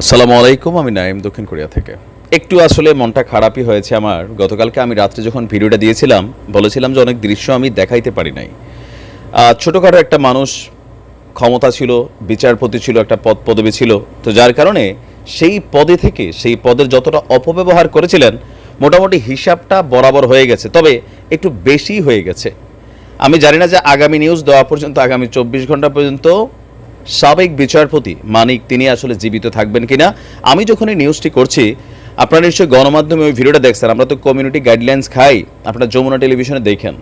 আসসালামু আলাইকুম, আমি নাইম দক্ষিণ কোরিয়া থেকে। একটু আসলে মনটা খারাপই হয়েছে আমার। গতকালকে আমি রাত্রে যখন ভিডিওটা দিয়েছিলাম, বলেছিলাম যে অনেক দৃশ্য আমি দেখাইতে পারি নাই। ছোটোখাটো একটা মানুষ ক্ষমতা ছিল, বিচারপতি ছিল, একটা পদ পদবি ছিল। তো যার কারণে সেই পদে থেকে, সেই পদের যতটা অপব্যবহার করেছিলেন, মোটামুটি হিসাবটা বরাবর হয়ে গেছে। তবে একটু বেশি হয়ে গেছে। আমি জানি না যে আগামী নিউজ দেওয়া পর্যন্ত, আগামী চব্বিশ ঘণ্টা পর্যন্ত সাবেক বিচারপতি মানিক তিনি আসলে জীবিত থাকবেন কিনা, আমি যখন এই নিউজটি করছি, আপনারা নিশ্চয়ই গণমাধ্যমে ওই ভিডিওটা দেখছেন, আমরা তো কমিউনিটি গাইডলাইন্স খাই, আপনারা যমুনা টেলিভিশনে দেখেন।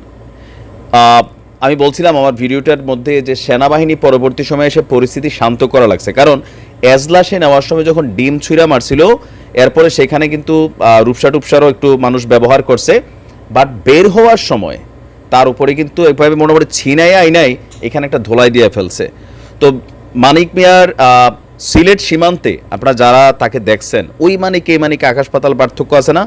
আমি বলছিলাম আমার ভিডিওটার মধ্যে যে সেনাবাহিনী পরবর্তী সময়ে এসে পরিস্থিতি শান্ত করা লাগছে। কারণ এজলাসে নেওয়ার সময় যখন ডিম ছুঁড়া মারছিল, এরপরে সেখানে কিন্তু রূপসা টুপসারও একটু মানুষ ব্যবহার করছে বাট বের হওয়ার সময় তার উপরে কিন্তু একভাবে মোটামুটি ছিনাই আইনাই এখানে একটা ধোলাই দিয়ে ফেলছে। তো মানিক মিয়ার সিলেট সীমান্তে আপনারা যারা তাকে দেখছেন, ওই মানিক, এই মানিক আকাশ পাতাল পার্থক্য আছে না?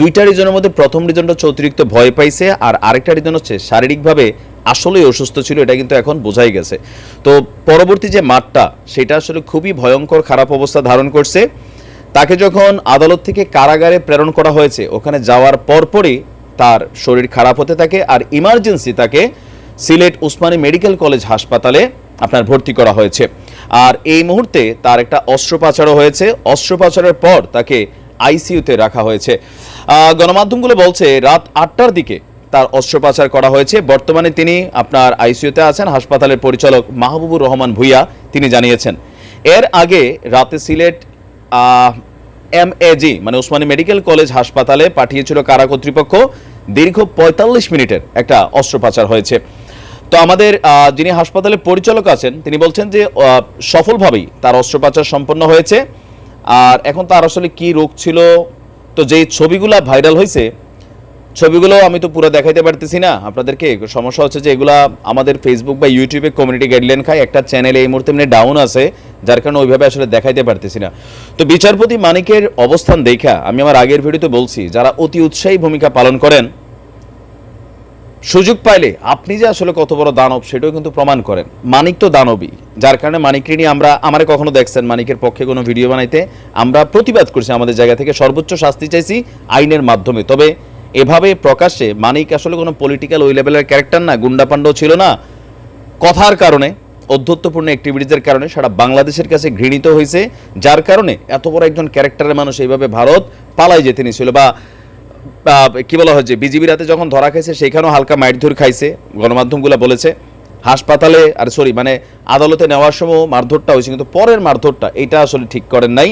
দুইটা রিজনের মধ্যে প্রথম রিজনটা হচ্ছে অতিরিক্ত ভয় পাইছে, আর আরেকটা রিজন হচ্ছে শারীরিকভাবে আসলেই অসুস্থ ছিল, এটা কিন্তু এখন বোঝাই গেছে। তো পরবর্তী যে মাঠটা, সেটা আসলে খুবই ভয়ঙ্কর, খারাপ অবস্থা ধারণ করছে। তাকে যখন আদালত থেকে কারাগারে প্রেরণ করা হয়েছে, ওখানে যাওয়ার পরপরই তার শরীর খারাপ হতে থাকে আর ইমার্জেন্সি তাকে সিলেট উসমানী মেডিকেল কলেজ হাসপাতালে আপনার ভর্তি করা হয়েছে। আর এই মুহূর্তে তার একটা অস্ত্রোপচারও হয়েছে। অস্ত্রোপচারের পর তাকে আইসিইউতে রাখা হয়েছে। গণমাধ্যমগুলো বলছে, রাত আটটার দিকে তার অস্ত্রোপচার করা হয়েছে। বর্তমানে তিনি আপনার আইসিইউতে আছেন, হাসপাতালের পরিচালক মাহবুবুর রহমান ভুইয়া, তিনি জানিয়েছেন। এর আগে রাতে সিলেট এমএজি মানে ওসমানী মেডিকেল কলেজ হাসপাতালে পাঠিয়েছিল কারা কর্তৃপক্ষ? দীর্ঘ পঁয়তাল্লিশ মিনিটের একটা অস্ত্রোপচার হয়েছে। তো আমাদের যিনি হাসপাতালের পরিচালক আছেন, তিনি বলছেন যে সফলভাবেই তার অস্ত্রোপচার সম্পন্ন হয়েছে। আর এখন তার আসলে কি রোগ ছিল? তো যেই ছবিগুলা ভাইরাল হয়েছে, ছবিগুলো আমি তো পুরো দেখাইতে পারতেছি না। আপনাদেরকে সমস্যা হচ্ছে যে এগুলা আমাদের ফেসবুক বা ইউটিউবে কমিউনিটি গাইডলাইন খায়। একটা চ্যানেলে এই মুহূর্তে এমনি ডাউন আছে। যার কারণে ওইভাবে আসলে দেখাইতে পারতেছি না। তো বিচারপতি মানিকের অবস্থান দেখা, আমি আমার আগের ভিডিওতে বলছি, যারা অতি উৎসাহী ভূমিকা পালন করেন, সুযোগ পাইলে আপনি যে আসলে কত বড় দানব, সেটাও কিন্তু প্রমাণ করেন। মানিক তো দানবই যার কারণে মানিককে নিয়ে আমরা, আমারে কখনো দেখছেন মানিকের পক্ষে কোনো ভিডিও বানাইতে। আমরা প্রতিবাদ করছি আমাদের জায়গা থেকে, সর্বোচ্চ শাস্তি চাইছি আইনের মাধ্যমে। তবে এভাবে প্রকাশ্যে মানিক আসলে কোনো পলিটিক্যাল ওই লেভেলের ক্যারেক্টার না, গুন্ডাপাণ্ডও ছিল না। কথার কারণে অধ্যত্বপূর্ণ অ্যাক্টিভিটিজের কারণে সারা বাংলাদেশের কাছে ঘৃণিত হয়েছে, যার কারণে এত বড় একজন ক্যারেক্টারের মানুষ এইভাবে ভারত পালাই যেতে নিয়েছিল বা কি বলা হচ্ছে বিজিবি রাতে যখন ধরা খাইছে সেখানেও হালকা মারধর খাইছে, গণমাধ্যমগুলো বলেছে। হাসপাতালে, আর সরি মানে আদালতে নেওয়ার সময় মারধরটা হয়েছে, কিন্তু পরের মারধরটা এটা আসলে ঠিক করেন নাই।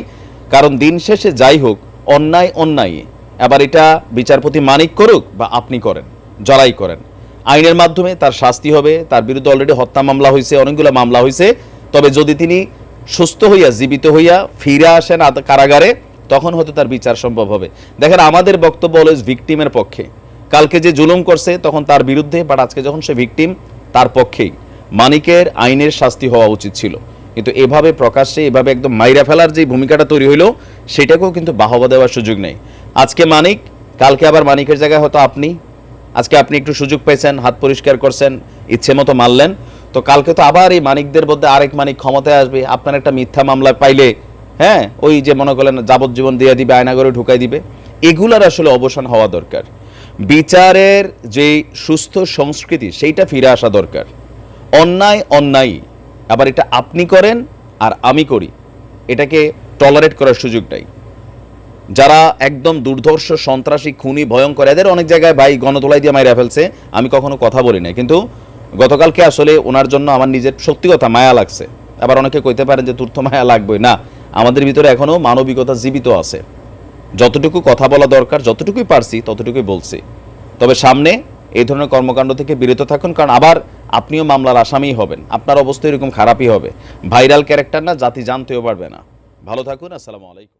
কারণ দিন শেষে যাই হোক, অন্যায় অন্যায় এবার এটা বিচারপতি মানিক করুক বা আপনি করেন, যারাই করেন। আইনের মাধ্যমে তার শাস্তি হবে, তার বিরুদ্ধে অলরেডি হত্যা মামলা হয়েছে অনেকগুলো মামলা হয়েছে তবে যদি তিনি সুস্থ হইয়া, জীবিত হইয়া ফিরে আসেন কারাগারে, তখন হয়তো তার বিচার সম্ভব হবে। দেখেন, আমাদের বক্তব্য অলওয়েজ ভিকটিমের পক্ষে। কালকে যে জুলুম করছে, তখন তার বিরুদ্ধে বাট আজকে যখন সে ভিকটিম তার পক্ষেই। মানিকের আইনের শাস্তি হওয়া উচিত ছিল। কিন্তু এভাবে প্রকাশ্যে, এভাবে একদম মাইরা ফেলার যে ভূমিকাটা তৈরি হইল, সেটাকেও কিন্তু বাহবা দেওয়ার সুযোগ নেই। আজকে মানিক, কালকে আবার মানিকের জায়গায় হয়তো আপনি আজকে আপনি একটু সুযোগ পেয়েছেন, হাত পরিষ্কার করছেন, ইচ্ছে মতো মারলেন। তো কালকে তো আবার এই মানিকদের মধ্যে আরেক মানিক ক্ষমতায় আসবে, আপনার একটা মিথ্যা মামলা পাইলে হ্যাঁ ওই যে মনে করলেন যাবজ্জীবন দিয়ে দিবে, আয়নাগরে ঢুকাই দিবে, এগুলার আসলে অবসান হওয়া দরকার। বিচারের যে সুস্থ সংস্কৃতি, সেইটা ফিরে আসা দরকার। অন্যায় অন্যায়। আবার এটা আপনি করেন আর আমি করি। এটাকে টলারেট করার সুযোগ নাই। যারা একদম দুর্ধর্ষ, সন্ত্রাসী, খুনি, ভয়ঙ্কর, এদের অনেক জায়গায় ভাই গণতোলাই দিয়ে মাইরা ফেলছে। আমি কখনো কথা বলি না কিন্তু গতকালকে আসলে ওনার জন্য আমার নিজের সত্যি কথা মায়া লাগছে। আবার অনেকে কইতে পারেন যে তুর্থ মায়া লাগবে। না, আমাদের ভিতরে এখনও মানবিকতা জীবিত আছে। যতটুকু কথা বলা দরকার, যতটুকুই পারছি, ততটুকুই বলছি। তবে সামনে এই ধরনের কর্মকাণ্ড থেকে বিরত থাকুন, কারণ আবার আপনিও মামলার আসামিই হবেন। আপনার অবস্থা এরকম খারাপই হবে। ভাইরাল ক্যারেক্টার না, জাতি জানতেও পারবে না। ভালো থাকুন, আসসালামু আলাইকুম।